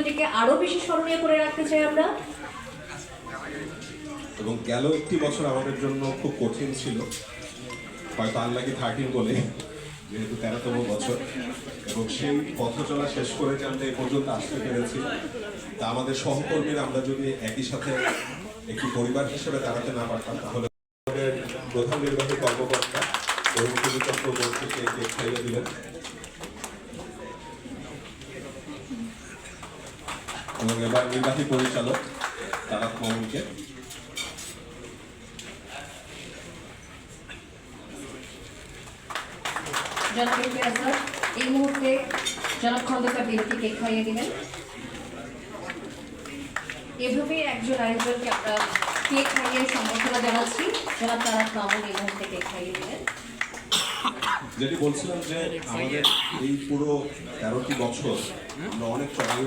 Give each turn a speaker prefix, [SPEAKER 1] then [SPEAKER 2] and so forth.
[SPEAKER 1] এটিকে আরও বেশি স্মরণীয় করে রাখতে চাই আমরা।
[SPEAKER 2] এবং গেল একটি বছর আমাদের জন্য খুব কঠিন ছিল। হয়তো আনলাকি থার্টিন বলে, যেহেতু তেরোতম বছর। এবং সেই পথ চলা শেষ করে যে আমরা এই পর্যন্ত আসতে পেরেছি, তা আমাদের সহকর্মীরা আমরা যদি একই সাথে একটি পরিবার হিসেবে দাঁড়াতে না পারতাম, তাহলে আমাদের প্রধান নির্বাহী কর্মকর্তা এবং চক্রবর্তীকে কেক খাইয়ে দিলেন। এবং এবার নির্বাহী পরিচালক তারাক মামুনকে।
[SPEAKER 1] জনাব এমপি আজহার এই মুহূর্তে জনাব খন্দকার বিএনপি কেক খাইয়ে দিবেন এভাবে একজন আরেকজনকে আমরা কেক খাইয়ে সম্বর্ধনা জানাচ্ছি। জনাব তারাক মামুন এই মুহূর্তে কেক খাইয়ে দিবেন
[SPEAKER 2] যেটি বলছিলাম যে আমাদের এই পুরো তেরোটি বছর আমরা অনেক চড়াই